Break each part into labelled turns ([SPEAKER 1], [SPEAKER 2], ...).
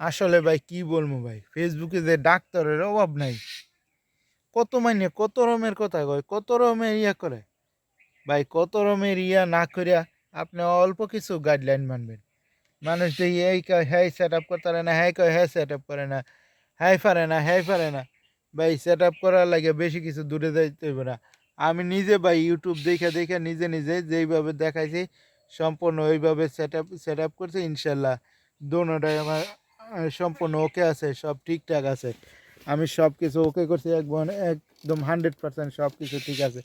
[SPEAKER 1] আসলে ভাই কি বলব ভাই? ফেসবুকে যে ডাক্তারের অভাব নাই। কত মাইনে, কত রকমের কথা কয়, কত রকমের ইয়া করে। ভাই, কত রমের ইয়া না করিয়া আপনি অল্প কিছু গাইডলাইন মানবেন। মানুষ যে এই কয় হ্যাঁ সেট আপ করতে পারে না হ্যাঁ কয় হ্যাঁ সেট আপ করে না হ্যাঁ পারে না হ্যাঁ পারে না। ভাই সেট আপ করার লাগে বেশি কিছু দূরে যাইতে হইবে না। আমি নিজে ভাই ইউটিউব দেখে দেখে নিজে নিজে যেইভাবে দেখাইছি, সম্পূর্ণ ওইভাবে সেট আপ সেট আপ করছি, ইনশাল্লাহ। দোনোটাই আমার সম্পূর্ণ ওকে আছে, সব ঠিকঠাক আছে। আমি সব কিছু ওকে করছি একদম একদম হান্ড্রেড পার্সেন্ট সব কিছু ঠিক আছে।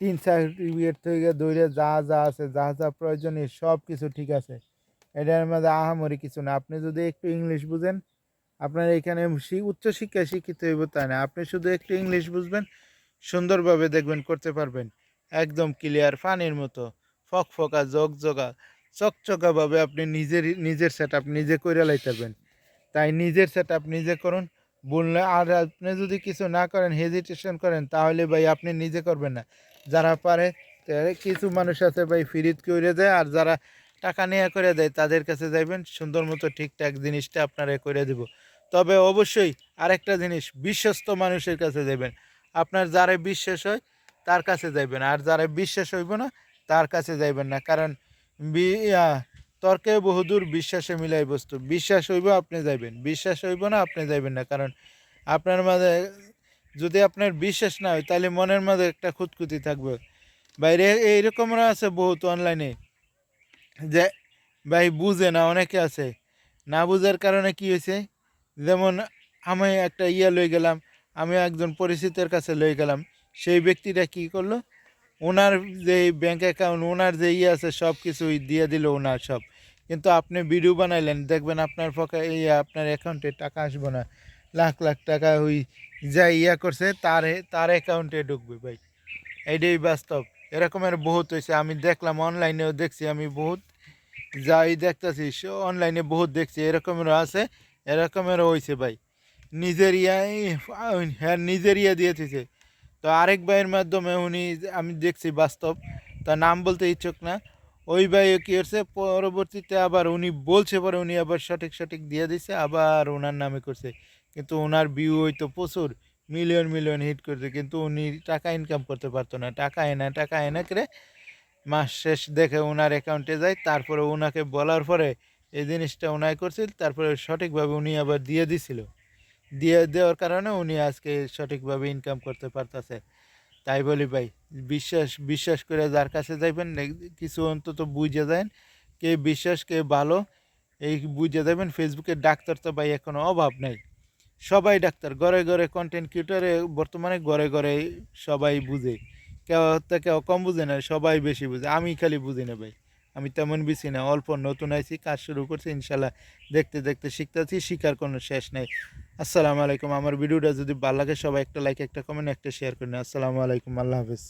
[SPEAKER 1] তিন সার্টিফিকেট থেকে দৌড়ে যা যা আছে, যা যা প্রয়োজনীয় সব কিছু ঠিক আছে। এটার মধ্যে আহামরি কিছু না। আপনি যদি একটু ইংলিশ বুঝেন, আপনার এখানে উচ্চশিক্ষায় শিক্ষিত হইব তাই না। আপনি শুধু একটু ইংলিশ বুঝবেন, সুন্দরভাবে দেখবেন, করতে পারবেন। একদম ক্লিয়ার পানির মতো, ফকফকা, জগজগা, চকচকাভাবে আপনি নিজের নিজের সেট আপ নিজে করে লাইতে পারবেন। তাই নিজের সেট নিজে করুন। বললে আর আপনি যদি কিছু না করেন হেজিটেশন করেন, তাহলে ভাই আপনি নিজে করবেন না। যারা পারে কিছু মানুষ আছে ভাই, ফিরিত করে দেয়, আর যারা টাকা নেওয়া করে দেয়, তাদের কাছে যাইবেন, সুন্দর মতো ঠিকঠাক জিনিসটা আপনারা করে দিব। তবে অবশ্যই আরেকটা জিনিস, বিশ্বস্ত মানুষের কাছে যাবেন আপনার যারা বিশ্বাস হয়, তার কাছে যাইবেন। আর যারা বিশ্বাস হইব না, তার কাছে যাইবেন না। কারণ বি- তর্কে বহুদূর বিশ্বাসে মিলাই বস্তু। বিশ্বাস হইব আপনি যাইবেন। বিশ্বাস হইব না, আপনি যাইবেন না। কারণ আপনার মাঝে যদি আপনার বিশ্বাস না হয়, তাহলে মনের মাঝে একটা খুঁতখুতি থাকবে। বাইরে এইরকমরা আছে বহুত অনলাইনে যে, ভাই বুঝে না, অনেকে আছে। না বুঝার কারণে কি হয়েছে যেমন আমি একটা ইয়া লই গেলাম, আমি একজন পরিচিতের কাছে লই গেলাম। সেই ব্যক্তিটা কি করল? ওনার যে ব্যাঙ্ক অ্যাকাউন্ট ওনার যে ইয়ে আছে সব কিছুই দিয়ে দিল ওনার সব। কিন্তু আপনি ভিডিও বানাইলেন, দেখবেন আপনার পকে ইয়ে আপনার অ্যাকাউন্টে টাকা আসবে না। লাখ লাখ টাকা ওই যা ইয়া করছে, তার তার অ্যাকাউন্টে ঢুকবে ভাই। এইটাই বাস্তব। এরকমের বহুত হয়েছে আমি দেখলাম অনলাইনেও দেখছি, আমি বহুত যাই দেখতেছি অনলাইনে বহুত দেখছি। এরকমেরও আছে, এরকমেরও হয়েছে ভাই। নিজের ইয়াই হ্যাঁ নিজের ইয়া দিয়েছে তো আরেক ভাইয়ের মাধ্যমে উনি, আমি দেখছি বাস্তব। তার নাম বলতে ইচ্ছুক না। ওই ভাই কী করছে পরবর্তীতে আবার উনি বলছে পরে উনি আবার সঠিক সঠিক দিয়ে দিছে, আবার ওনার নামে করছে। কিন্তু ওনার ভিউ হইতো প্রচুর মিলিয়ন মিলিয়ন হিট করছে। কিন্তু উনি টাকা ইনকাম করতে পারতো না। টাকা এনে টাকা এনে করে মাস শেষ দেখে ওনার অ্যাকাউন্টে যায়। তারপরে ওনাকে বলার পরে এই জিনিসটা ওনায় করছিল। তারপরে সঠিকভাবে উনি আবার দিয়ে দিছিল। দিয়ে দেওয়ার কারণে উনি আজকে সঠিকভাবে ইনকাম করতে পারতেছে। তাই বলি ভাই, বিশ্বাস বিশ্বাস করে যার কাছে যাইবেন কিছু অন্তত বুঝে যান কে বিশ্বাস, কে ভালো। এই বুঝে যাবেন ফেসবুকে ডাক্তার তো ভাই এখনও অভাব নাই। সবাই ডাক্তার, ঘরে ঘরে কন্টেন্ট ক্রিয়েটারে বর্তমানে ঘরে ঘরে সবাই বুঝে। কেউ তো কেউ কম বুঝে না, সবাই বেশি বুঝে। আমি খালি বুঝি না ভাই। আমি তেমন বেশি না, অল্প নতুন আইছি, কাজ শুরু করছি, ইনশাল্লাহ দেখতে দেখতে শিখতেছি শিখার কোনো শেষ নেই। আসসালামু আলাইকুম। আমার ভিডিওটা যদি ভালো লাগে সবাই একটা লাইক একটা কমেন্ট একটা শেয়ার করে নিন আসসালামু আলাইকুম। আল্লাহ হাফিজ।